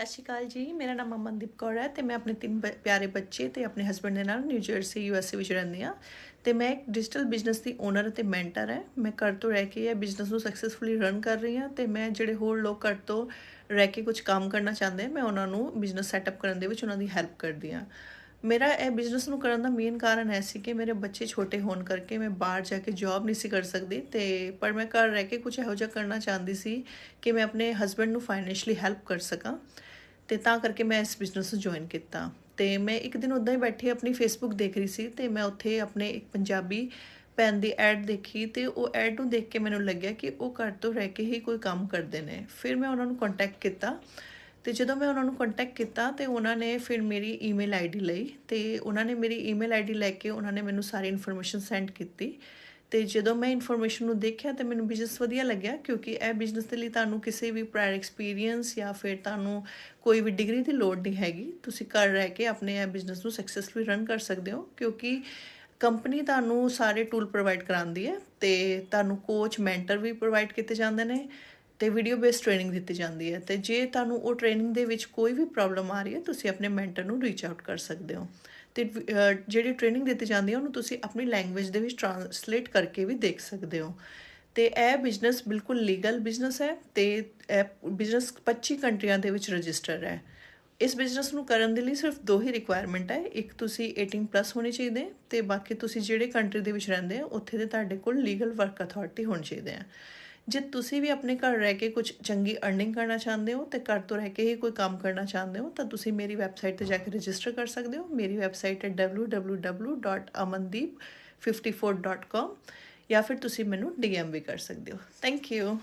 ਸਤਿ ਸ਼੍ਰੀ ਅਕਾਲ ਜੀ, ਮੇਰਾ ਨਾਮ ਅਮਨਦੀਪ ਕੌਰ ਹੈ ਤੇ ਮੈਂ ਆਪਣੇ ਤਿੰਨ ਬ- ਪਿਆਰੇ ਬੱਚੇ ਤੇ ਆਪਣੇ ਹਸਬੰਡ ਦੇ ਨਾਲ ਨਿਊ ਜਰਸੀ ਯੂਐਸਏ ਵਿੱਚ ਰਹਿੰਦੀ ਹਾਂ। ਤੇ ਮੈਂ ਇੱਕ ਡਿਜੀਟਲ ਬਿਜ਼ਨਸ ਦੀ ਓਨਰ ਅਤੇ ਮੈਂਟਰ ਹੈ। ਮੈਂ ਘਰ ਤੋਂ ਰਹਿ ਕੇ ਇਹ ਬਿਜ਼ਨਸ ਨੂੰ ਸਕਸੈਸਫੁਲੀ ਰਨ ਕਰ ਰਹੀ ਹਾਂ ਤੇ ਮੈਂ ਜਿਹੜੇ ਹੋਰ ਲੋਕ ਘਰ ਤੋਂ ਰਹਿ ਕੇ ਕੁਝ ਕੰਮ ਕਰਨਾ ਚਾਹੁੰਦੇ, ਮੈਂ ਉਹਨਾਂ ਨੂੰ ਬਿਜ਼ਨਸ ਸੈਟਅਪ ਕਰਨ ਦੇ ਵਿੱਚ ਉਹਨਾਂ ਦੀ ਹੈਲਪ ਕਰਦੀ ਹਾਂ। ਮੇਰਾ ਇਹ ਬਿਜ਼ਨਸ ਨੂੰ ਕਰਨ ਦਾ ਮੇਨ ਕਾਰਨ ਹੈ ਸੀ ਕਿ ਮੇਰੇ ਬੱਚੇ ਛੋਟੇ ਹੋਣ ਕਰਕੇ ਮੈਂ ਬਾਹਰ ਜਾ ਕੇ ਜੌਬ ਨਹੀਂ ਸੀ ਕਰ ਸਕਦੀ, ਤੇ ਪਰ ਮੈਂ ਘਰ ਰਹਿ ਕੇ ਕੁਝ ਇਹੋ ਜਿਹਾ ਕਰਨਾ ਚਾਹੁੰਦੀ ਸੀ ਕਿ ਮੈਂ ਆਪਣੇ ਹਸਬੰਡ ਨੂੰ ਫਾਈਨੈਂਸ਼ਲੀ ਹੈਲਪ ਕਰ ਸਕਾਂ, ਤੇ ਤਾਂ ਕਰਕੇ ਮੈਂ ਇਸ ਬਿਜ਼ਨਸ ਨੂੰ ਜੁਆਇਨ ਕੀਤਾ। ਤੇ ਮੈਂ ਇੱਕ ਦਿਨ ਉਦਾਂ ਹੀ ਬੈਠੀ ਆਪਣੀ ਫੇਸਬੁੱਕ ਦੇਖ ਰਹੀ ਸੀ, ਤੇ ਮੈਂ ਉੱਥੇ ਆਪਣੇ ਇੱਕ ਪੰਜਾਬੀ ਭੈਣ ਦੀ ਐਡ ਦੇਖੀ, ਤੇ ਉਹ ਐਡ ਨੂੰ ਦੇਖ ਕੇ ਮੈਨੂੰ ਲੱਗਿਆ ਕਿ ਉਹ ਘਰ ਤੋਂ ਰਹਿ ਕੇ ਹੀ ਕੋਈ ਕੰਮ ਕਰਦੇ ਨੇ। ਫਿਰ ਮੈਂ ਉਹਨਾਂ ਨੂੰ ਕੰਟੈਕਟ ਕੀਤਾ ਤੇ ਜਦੋਂ ਮੈਂ ਉਹਨਾਂ ਨੂੰ ਕੰਟੈਕਟ ਕੀਤਾ ਤੇ ਉਹਨਾਂ ਨੇ ਫਿਰ ਮੇਰੀ ਈਮੇਲ ਆਈਡੀ ਲਈ ਤੇ ਉਹਨਾਂ ਨੇ ਮੇਰੀ ਈਮੇਲ ਆਈਡੀ ਲੈ ਕੇ ਉਹਨਾਂ ਨੇ ਮੈਨੂੰ ਸਾਰੀ ਇਨਫੋਰਮੇਸ਼ਨ ਸੈਂਡ ਕੀਤੀ ਤੇ ਜਦੋਂ ਮੈਂ ਇਨਫੋਰਮੇਸ਼ਨ ਨੂੰ ਦੇਖਿਆ ਤੇ ਮੈਨੂੰ ਬਿਜ਼ਨਸ ਵਧੀਆ ਲੱਗਿਆ ਕਿਉਂਕਿ ਇਹ ਬਿਜ਼ਨਸ ਦੇ ਲਈ ਤੁਹਾਨੂੰ ਕਿਸੇ ਵੀ ਪ੍ਰਾਇਰ ਐਕਸਪੀਰੀਅੰਸ ਜਾਂ ਫਿਰ ਤੁਹਾਨੂੰ ਕੋਈ ਵੀ ਡਿਗਰੀ ਦੀ ਲੋੜ ਨਹੀਂ ਹੈਗੀ। ਤੁਸੀਂ ਘਰ ਰਹਿ ਕੇ ਆਪਣੇ ਇਹ ਬਿਜ਼ਨਸ ਨੂੰ ਸਕਸੈਸਫੁਲੀ ਰਨ ਕਰ ਸਕਦੇ ਹੋ ਕਿਉਂਕਿ ਕੰਪਨੀ ਤੁਹਾਨੂੰ ਸਾਰੇ ਟੂਲ ਪ੍ਰੋਵਾਈਡ ਕਰਾਉਂਦੀ ਹੈ ਤੇ ਤੁਹਾਨੂੰ ਕੋਚ ਮੈਂਟਰ ਵੀ ਪ੍ਰੋਵਾਈਡ ਕੀਤੇ ਜਾਂਦੇ ਨੇ ਤੇ ਵੀਡੀਓ ਬੇਸਡ ਟ੍ਰੇਨਿੰਗ ਦਿੱਤੀ ਜਾਂਦੀ ਹੈ। ਤੇ ਜੇ ਤੁਹਾਨੂੰ ਉਹ ਟ੍ਰੇਨਿੰਗ ਦੇ ਵਿੱਚ ਕੋਈ ਵੀ ਪ੍ਰੋਬਲਮ ਆ ਰਹੀ ਹੈ, ਤੁਸੀਂ ਆਪਣੇ ਮੈਂਟਰ ਨੂੰ ਰੀਚ ਆਊਟ ਕਰ ਸਕਦੇ ਹੋ। ਤੇ ਜਿਹੜੀ ਟ੍ਰੇਨਿੰਗ ਦਿੱਤੀ ਜਾਂਦੀ ਹੈ, ਉਹਨੂੰ ਤੁਸੀਂ ਆਪਣੀ ਲੈਂਗੁਏਜ ਦੇ ਵਿੱਚ ਟਰਾਂਸਲੇਟ ਕਰਕੇ ਵੀ ਦੇਖ ਸਕਦੇ ਹੋ। ਤੇ ਇਹ ਬਿਜ਼ਨਸ ਬਿਲਕੁਲ ਲੀਗਲ ਬਿਜ਼ਨਸ ਹੈ ਤੇ ਇਹ ਬਿਜ਼ਨਸ 25 ਕੰਟਰੀਆਂ ਦੇ ਵਿੱਚ ਰਜਿਸਟਰ ਹੈ। ਇਸ ਬਿਜ਼ਨਸ ਨੂੰ ਕਰਨ ਦੇ ਲਈ ਸਿਰਫ ਦੋ ਹੀ ਰਿਕੁਆਇਰਮੈਂਟ ਹੈ। ਇੱਕ ਤੁਸੀਂ 18 ਪਲੱਸ ਹੋਣੇ ਚਾਹੀਦੇ ਤੇ ਬਾਕੀ ਤੁਸੀਂ ਜਿਹੜੇ ਕੰਟਰੀ ਦੇ ਵਿੱਚ ਰਹਿੰਦੇ ਹੋ, ਉੱਥੇ ਦੇ ਤੁਹਾਡੇ ਕੋਲ ਲੀਗਲ ਵਰਕ ਅਥਾਰਟੀ ਹੋਣੀ ਚਾਹੀਦੇ ਹੈ ਜੇ ਤੁਸੀਂ ਵੀ ਆਪਣੇ ਘਰ ਰਹਿ ਕੇ ਕੁਝ ਚੰਗੀ ਅਰਨਿੰਗ ਕਰਨਾ ਚਾਹੁੰਦੇ ਹੋ ਤੇ ਘਰ ਤੋਂ ਰਹਿ ਕੇ ਹੀ ਕੋਈ ਕੰਮ ਕਰਨਾ ਚਾਹੁੰਦੇ ਹੋ, ਤਾਂ ਤੁਸੀਂ ਮੇਰੀ ਵੈਬਸਾਈਟ ਤੇ ਜਾ ਕੇ ਰਜਿਸਟਰ ਕਰ ਸਕਦੇ ਹੋ। ਮੇਰੀ ਵੈਬਸਾਈਟ ਹੈ www.amandeep54.com ਜਾਂ ਫਿਰ ਤੁਸੀਂ ਮੈਨੂੰ ਡੀਐਮ ਵੀ ਕਰ ਸਕਦੇ ਹੋ ਥੈਂਕ ਯੂ